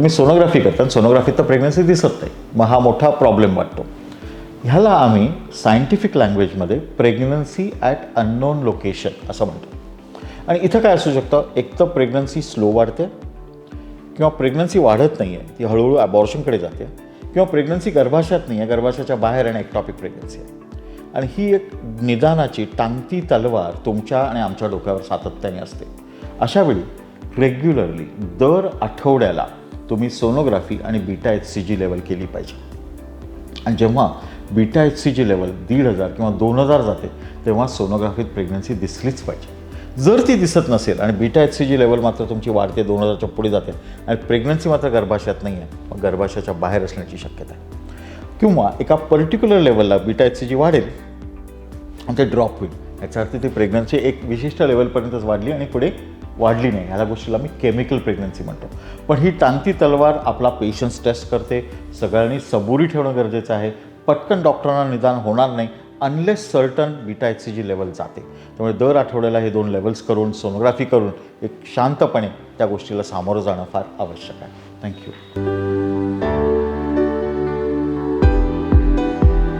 तुम्ही सोनोग्राफी करता सोनोग्राफीत तर प्रेग्नन्सी दिसत नाही. मग हा मोठा प्रॉब्लेम वाटतो. ह्याला आम्ही सायंटिफिक लँग्वेजमध्ये प्रेग्नन्सी ॲट अननोन लोकेशन असं म्हणतो. आणि इथं काय असू शकतं? एक तर प्रेग्नन्सी स्लो वाढते किंवा प्रेग्नन्सी वाढत नाही आहे ती हळूहळू अबॉर्शनकडे जाते किंवा प्रेग्नन्सी गर्भाशयात नाही आहे गर्भाशयाच्या बाहेर आणि एक्टॉपिक प्रेग्नन्सी आहे. आणि ही एक निदानाची टांगती तलवार तुमच्या आणि आमच्या डोक्यावर सातत्याने असते. अशावेळी रेग्युलरली दर आठवड्याला तुम्ही सोनोग्राफी आणि beta H C G level केली पाहिजे. आणि जेव्हा beta H C G level दीड हजार किंवा दोन हजार जाते तेव्हा सोनोग्राफीत प्रेग्नन्सी दिसलीच पाहिजे. जर ती दिसत नसेल आणि beta H C G level मात्र तुमची वाढते दोन हजारच्या पुढे जाते आणि प्रेग्नन्सी मात्र गर्भाशयात नाही आहे मग गर्भाशयाच्या बाहेर असण्याची शक्यता आहे. किंवा एका पर्टिक्युलर लेवलला बीटा एच सी जी वाढेल आणि ते ड्रॉप होईल. याचा अर्थ ती प्रेग्नन्सी एक विशिष्ट लेवलपर्यंतच वाढली आणि पुढे वाढली नाही. ह्या गोष्टीला मी केमिकल प्रेग्नन्सी म्हणतो. पण ही टांगती तलवार आपला पेशन्स टेस्ट करते. सगळ्यांनी सबुरी ठेवणं गरजेचं आहे. पटकन डॉक्टरांना निदान होणार नाही unless certain beta G level जाते. त्यामुळे दर आठवड्याला हे दोन लेवल्स करून सोनोग्राफी करून एक शांतपणे त्या गोष्टीला सामोरं जाणं फार आवश्यक आहे. थँक्यू